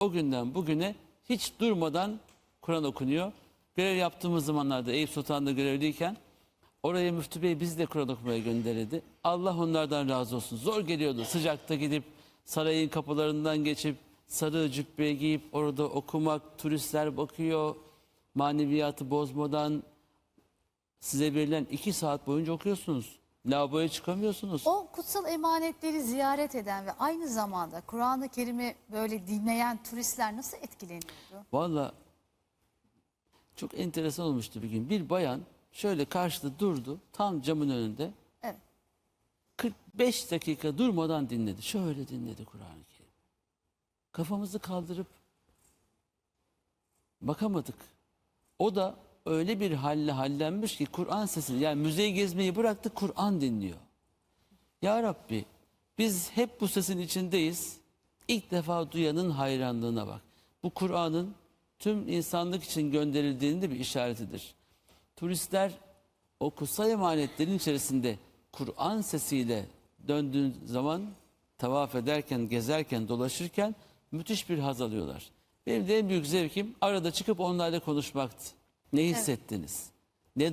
O günden bugüne hiç durmadan Kur'an okunuyor. Görev yaptığımız zamanlarda Eyüp Sultan'da görevliyken oraya müftü bey bizi de Kur'an okumaya gönderirdi. Allah onlardan razı olsun. Zor geliyordu sıcakta gidip sarayın kapılarından geçip sarı cübbe giyip orada okumak, turistler bakıyor. Maneviyatı bozmadan size verilen iki saat boyunca okuyorsunuz. Lavaboya çıkamıyorsunuz. O kutsal emanetleri ziyaret eden ve aynı zamanda Kur'an-ı Kerim'i böyle dinleyen turistler nasıl etkileniyordu? Valla çok enteresan olmuştu bir gün. Bir bayan şöyle karşıda durdu tam camın önünde. Evet. 45 dakika durmadan dinledi. Şöyle dinledi Kur'an-ı Kerim. Kafamızı kaldırıp bakamadık. O da öyle bir halle hallenmiş ki Kur'an sesini yani müzeyi gezmeyi bıraktı Kur'an dinliyor. Ya Rabbi biz hep bu sesin içindeyiz. İlk defa duyanın hayranlığına bak. Bu Kur'an'ın tüm insanlık için gönderildiğinin de bir işaretidir. Turistler o kutsal emanetlerin içerisinde Kur'an sesiyle döndüğün zaman tavaf ederken, gezerken, dolaşırken müthiş bir haz alıyorlar. Benim de en büyük zevkim arada çıkıp onlarla konuşmaktı. Ne hissettiniz? Ne,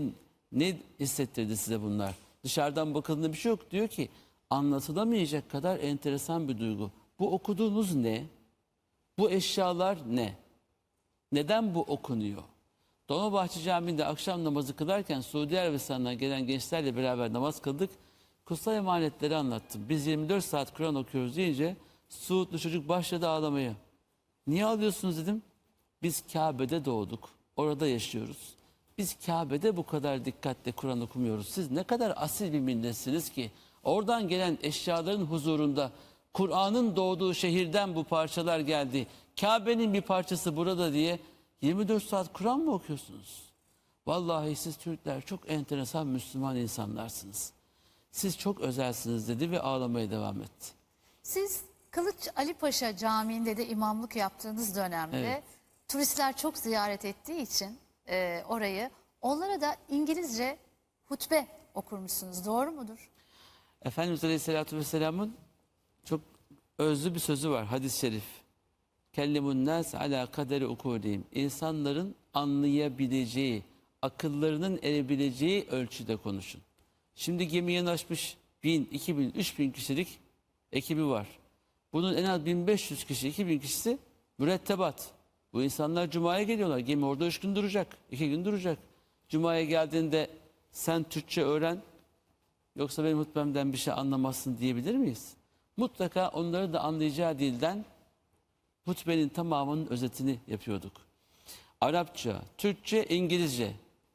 ne hissettirdi size bunlar? Dışarıdan bakıldığında bir şey yok. Diyor ki anlatılamayacak kadar enteresan bir duygu. Bu okuduğunuz ne? Bu eşyalar ne? Neden bu okunuyor? Dolmabahçe Camii'nde akşam namazı kılarken Suudi Arabistan'dan gelen gençlerle beraber namaz kıldık. Kutsal emanetleri anlattım. Biz 24 saat Kur'an okuyoruz deyince Suudlu çocuk başladı ağlamaya. Niye ağlıyorsunuz dedim. Biz Kabe'de doğduk. Orada yaşıyoruz. Biz Kabe'de bu kadar dikkatle Kur'an okumuyoruz. Siz ne kadar asil bir milletsiniz ki oradan gelen eşyaların huzurunda Kur'an'ın doğduğu şehirden bu parçalar geldi. Kabe'nin bir parçası burada diye 24 saat Kur'an mı okuyorsunuz? Vallahi siz Türkler çok enteresan Müslüman insanlarsınız. Siz çok özelsiniz dedi ve ağlamaya devam etti. Siz Kılıç Ali Paşa Camii'nde de imamlık yaptığınız dönemde Evet. Turistler çok ziyaret ettiği için e, orayı onlara da İngilizce hutbe okurmuşsunuz. Doğru mudur? Efendimiz Aleyhisselatü Vesselam'ın çok özlü bir sözü var hadis-i şerif. Kellemun nas ala kaderi ukulihim. İnsanların anlayabileceği, akıllarının erebileceği ölçüde konuşun. Şimdi gemi yanaşmış 1000, 2000, 3000 kişilik ekibi var. Bunun en az 1500 kişi, 2000 kişisi mürettebat. Bu insanlar Cuma'ya geliyorlar. Gemi orada üç gün duracak, iki gün duracak. Cuma'ya geldiğinde sen Türkçe öğren, Yoksa benim hutbemden bir şey anlamazsın diyebilir miyiz? Mutlaka onları da anlayacağı dilden hutbenin tamamının özetini yapıyorduk. Arapça, Türkçe, İngilizce